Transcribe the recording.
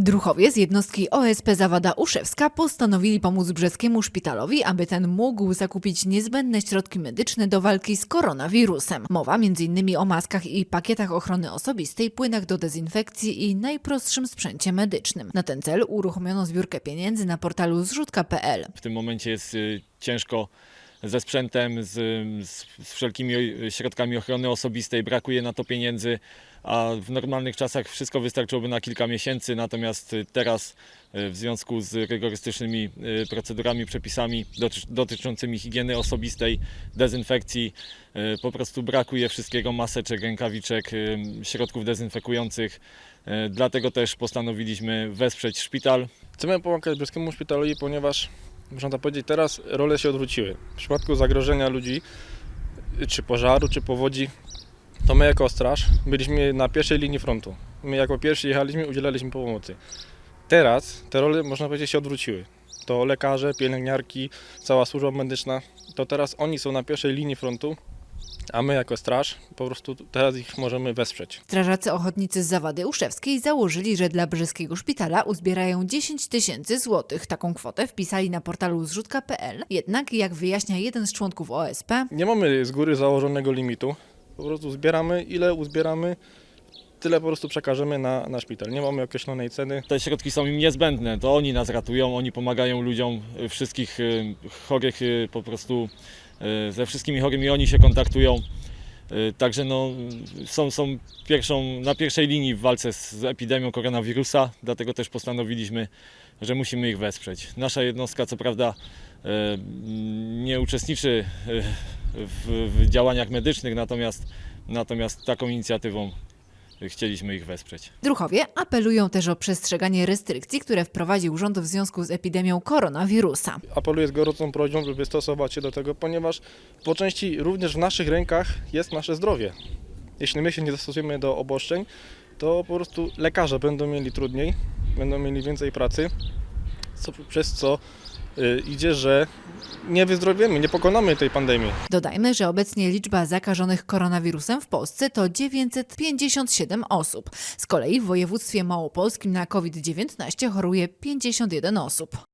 Druchowie z jednostki OSP Zawada Uszewska postanowili pomóc brzeskiemu szpitalowi, aby ten mógł zakupić niezbędne środki medyczne do walki z koronawirusem. Mowa m.in. o maskach i pakietach ochrony osobistej, płynach do dezynfekcji i najprostszym sprzęcie medycznym. Na ten cel uruchomiono zbiórkę pieniędzy na portalu zrzutka.pl. W tym momencie jest y, ciężko ze sprzętem, z, z, z wszelkimi środkami ochrony osobistej, brakuje na to pieniędzy, a w normalnych czasach wszystko wystarczyłoby na kilka miesięcy, natomiast teraz y, w związku z rygorystycznymi y, procedurami, przepisami doty- dotyczącymi higieny osobistej, dezynfekcji, y, po prostu brakuje wszystkiego, maseczek, rękawiczek, środków dezynfekujących. Dlatego też postanowiliśmy wesprzeć szpital, Chcemy pomagać brzeskiemu szpitalowi, ponieważ można powiedzieć, teraz role się odwróciły. W przypadku zagrożenia ludzi, czy pożaru, czy powodzi, to my jako straż byliśmy na pierwszej linii frontu. My jako pierwsi jechaliśmy, udzielaliśmy pomocy. Teraz te role, można powiedzieć, się odwróciły. To lekarze, pielęgniarki, cała służba medyczna, to teraz oni są na pierwszej linii frontu, a my jako straż po prostu teraz ich możemy wesprzeć. Strażacy ochotnicy z Zawady Uszewskiej założyli, że dla brzeskiego szpitala uzbierają 10 tysięcy złotych. Taką kwotę wpisali na portalu zrzutka.pl. Jednak, jak wyjaśnia jeden z członków OSP, Nie mamy z góry założonego limitu. Po prostu zbieramy, ile uzbieramy, tyle po prostu przekażemy na, na szpital. Nie mamy określonej ceny. Te środki są im niezbędne, to oni nas ratują, oni pomagają ludziom, y, wszystkich y, chorych y, po prostu ze wszystkimi chorymi oni się kontaktują. Y, Także no, są, są pierwszą, na pierwszej linii w walce z, z epidemią koronawirusa, dlatego też postanowiliśmy, że musimy ich wesprzeć. Nasza jednostka co prawda y, nie uczestniczy w, w działaniach medycznych, natomiast, natomiast taką inicjatywą chcieliśmy ich wesprzeć. druchowie apelują też o przestrzeganie restrykcji, które wprowadził rząd w związku z epidemią koronawirusa. Apeluję z gorącą prośbą, żeby stosować się do tego, ponieważ po części również w naszych rękach jest nasze zdrowie. Jeśli my się nie dostosujemy do obostrzeń, to po prostu lekarze będą mieli trudniej, będą mieli więcej pracy, co, przez co idzie, że nie wyzdrowiemy, nie pokonamy tej pandemii. Dodajmy, że obecnie liczba zakażonych koronawirusem w Polsce to 957 osób. Z kolei w województwie małopolskim na COVID-19 choruje 51 osób.